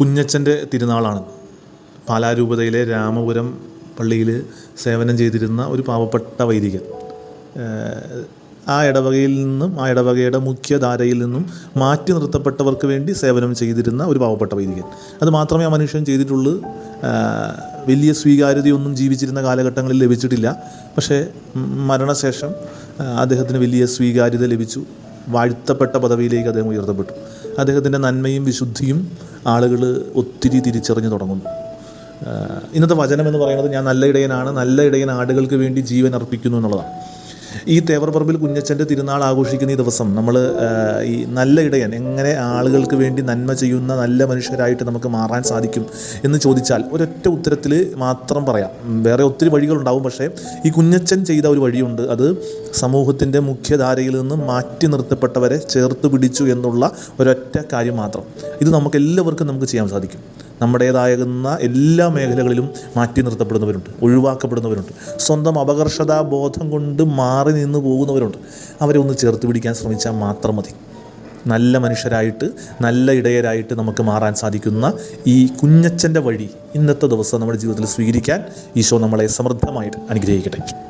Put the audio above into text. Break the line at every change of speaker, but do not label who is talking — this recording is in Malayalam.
കുഞ്ഞച്ചന്റെ തിരുനാളാണ്. പാലാരൂപതയിലെ രാമപുരം പള്ളിയിൽ സേവനം ചെയ്തിരുന്ന ഒരു പാവപ്പെട്ട വൈദികൻ. ആ ഇടവകയിൽ നിന്നും ആ ഇടവകയുടെ മുഖ്യധാരയിൽ നിന്നും മാറ്റി നിർത്തപ്പെട്ടവർക്ക് വേണ്ടി സേവനം ചെയ്തിരുന്ന ഒരു പാവപ്പെട്ട വൈദികൻ. അത് മാത്രമേ ആ മനുഷ്യൻ ചെയ്തിട്ടുള്ളൂ. വലിയ സ്വീകാര്യതയൊന്നും ജീവിച്ചിരുന്ന കാലഘട്ടങ്ങളിൽ ലഭിച്ചിട്ടില്ല. പക്ഷേ മരണശേഷം അദ്ദേഹത്തിന് വലിയ സ്വീകാര്യത ലഭിച്ചു. വാഴ്ത്തപ്പെട്ട പദവിയിലേക്ക് അദ്ദേഹം ഉയർത്തപ്പെട്ടു. അദ്ദേഹത്തിന്റെ നന്മയും വിശുദ്ധിയും ആളുകൾ ഒത്തിരി തിരിച്ചറിഞ്ഞു തുടങ്ങുന്നു. ഇന്നത്തെ വചനം എന്ന് പറയുന്നത് ഞാൻ നല്ല ഇടയനാണ് നല്ല ഇടയൻ ആടുകൾക്ക് വേണ്ടി ജീവൻ അർപ്പിക്കുന്നു എന്നുള്ളതാണ്. ഈ തേവർപ്പറമ്പിൽ കുഞ്ഞച്ചന്റെ തിരുനാൾ ആഘോഷിക്കുന്ന ഈ ദിവസം നമ്മൾ ഈ നല്ല ഇടയൻ എങ്ങനെ ആളുകൾക്ക് വേണ്ടി നന്മ ചെയ്യുന്ന നല്ല മനുഷ്യരായിട്ട് നമുക്ക് മാറാൻ സാധിക്കും എന്ന് ചോദിച്ചാൽ ഒരൊറ്റ ഉത്തരത്തിൽ മാത്രം പറയാം. വേറെ ഒത്തിരി വഴികളുണ്ടാവും. പക്ഷേ ഈ കുഞ്ഞച്ചൻ ചെയ്ത ഒരു വഴിയുണ്ട്. അത് സമൂഹത്തിന്റെ മുഖ്യധാരയിൽ നിന്ന് മാറ്റി നിർത്തപ്പെട്ടവരെ ചേർത്ത് പിടിച്ചു എന്നുള്ള ഒരൊറ്റ കാര്യം മാത്രം. ഇത് നമുക്ക് എല്ലാവർക്കും നമുക്ക് ചെയ്യാൻ സാധിക്കും. നമ്മുടേതാകുന്ന എല്ലാ മേഖലകളിലും മാറ്റി നിർത്തപ്പെടുന്നവരുണ്ട് ഒഴിവാക്കപ്പെടുന്നവരുണ്ട്. സ്വന്തം അപകർഷതാ ബോധം കൊണ്ട് മാറി നിന്ന് പോകുന്നവരുണ്ട്. അവരെ ഒന്ന് ചേർത്ത് പിടിക്കാൻ ശ്രമിച്ചാൽ മാത്രം മതി. നല്ല മനുഷ്യരായിട്ട് നല്ല ഇടയരായിട്ട് നമുക്ക് മാറാൻ സാധിക്കുന്ന ഈ കുഞ്ഞച്ചന്റെ വഴി ഇന്നത്തെ ദിവസം നമ്മുടെ ജീവിതത്തിൽ സ്വീകരിക്കാൻ ഈശോ നമ്മളെ സമൃദ്ധമായിട്ട് അനുഗ്രഹിക്കട്ടെ.